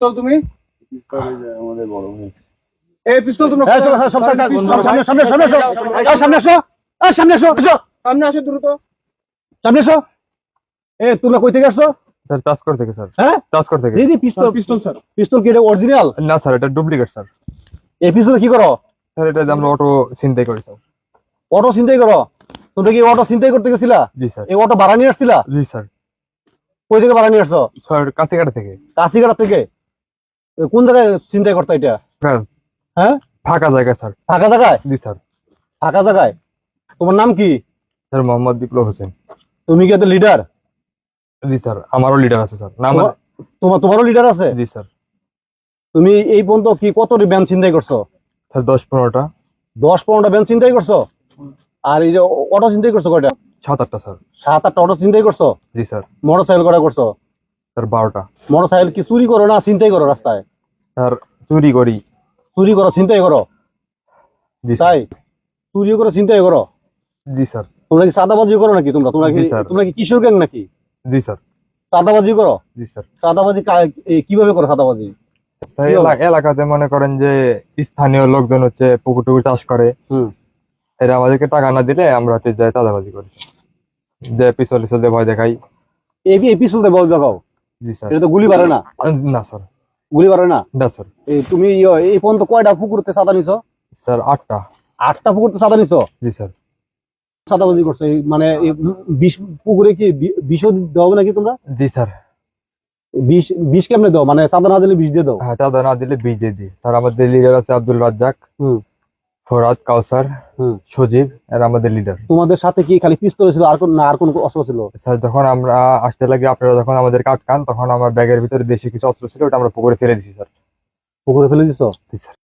পিস্তল তুমি আমাদের বড় ভাই এই পিস্তল তোমরা সামনে, সামনে, সামনে এসো। এই, সামনে এসো। সামনে এসো, এসো। সামনে আসো দ্রুত সামনে এসো। এ, তোমরা কই থেকে আসছো? স্যার চাষকর থেকে স্যার হ্যাঁ? চাষকর থেকে এই পিস্তল, পিস্তল স্যার পিস্তল কি এটা original? না স্যার এটা ডুপ্লিকেট স্যার এই পিস্তল কি করো? স্যার এটা আমরা অটো চিন্তাই করি স্যার অটো ছিনতাই করো? তোমরা কি অটো ছিনতাই করতে গেছিলা? জি স্যার এই অটো ভাড়া নিয়ে আসছিলা? জি স্যার কই থেকে ভাড়া নিয়ে আসছো? স্যার কাছিকাটা থেকে কাশিগাড়া থেকে? কোন জায়গায় ছিনতাই করতে এটা? হ্যাঁ হ্যাঁ? ফাঁকা জায়গা স্যার ফাঁকা জায়গায়? জি স্যার ফাঁকা জায়গায়? তোমার নাম কি? স্যার মোহাম্মদ বিপ্লব হোসেন তুমি কি লিডার? জি স্যার আমারও লিডার আছে স্যার নাম তোমার- তোমার তোমারও লিডার আছে? জি স্যার তুমি এই পর্যন্ত কি কত ব্যান ছিনতাই করছ? স্যার দশ পনেরোটা দশ পনেরোটা ব্যান ছিনতাই করছ? আর এই যে অটো ছিনতাই করছ কয়টা? সাত আটটা স্যার সাত আটটা অটো চিন্তাই করছ জি স্যার মোটর সাইকেল করা করছ স্যার বারোটা মোটর সাইকেল কি চুরি করো না চিন্তাই করো রাস্তায় স্যার চুরি করি। চুরি করো চিন্তাই করো। জি স্যার। তাই? চুরি করো চিন্তাই করো। জি স্যার। তোমরা কি চাঁদাবাজি করো নাকি তোমরা? তোমরা কি জি, স্যার। তোমরা কি কিশোর গ্যাং নাকি? জি স্যার। চাঁদাবাজি করো? জি স্যার। চাঁদাবাজি কা- এ, কীভাবে করো চাঁদাবাজি? স্যার কি এলা- এলাকাতে মনে করেন যে স্থানীয় লোকজন হচ্ছে পুকুর টুকুর চাষ করে। হুম। এরা আমাদেরকে টাকা না দিলে আমরা হচ্ছে যাই চাঁদাবাজি করি। যে পিছল পিছল দিয়ে ভয় দেখাই। এই এই পিছলতে বল দেখাও? জি স্যার। এটা তো গুলি পারে না? না স্যার। গুলি পারে না? না স্যার। এই তুমি এই পর্যন্ত কয়টা পুকুরতে সাদা নিছো? স্যার আটটা। আটটা পুকুরতে সাদা নিছো? জি স্যার। সাদাবাজি করছ মানে বিষ পুকুরে কি বি- দাও নাকি তোমরা? জি স্যার। বিষ বিষ কেমনে দাও? মানে চাঁদা না দিলে বিষ দিয়ে দাও? হ্যাঁ চাঁদা না দিলে বিষ দিয়ে দিই। স্যার আমাদের লিডার আছে আব্দুল রাজ্জাক। হুম। ফরাদ কাউসার সজীব এরা আমাদের লিডার তোমাদের সাথে কি খালি পিস্তল ছিল আর কোন না আর কোন অস্ত্র ছিল? স্যার যখন আমরা আসতে লাগি আপনারা যখন আমাদের কাটকান তখন আমার ব্যাগের ভিতরে দেশি কিছু অস্ত্র ছিল ওটা আমরা পুকুরে ফেলে দিছি স্যার। পুকুরে ফেলে দিছো? স্যার।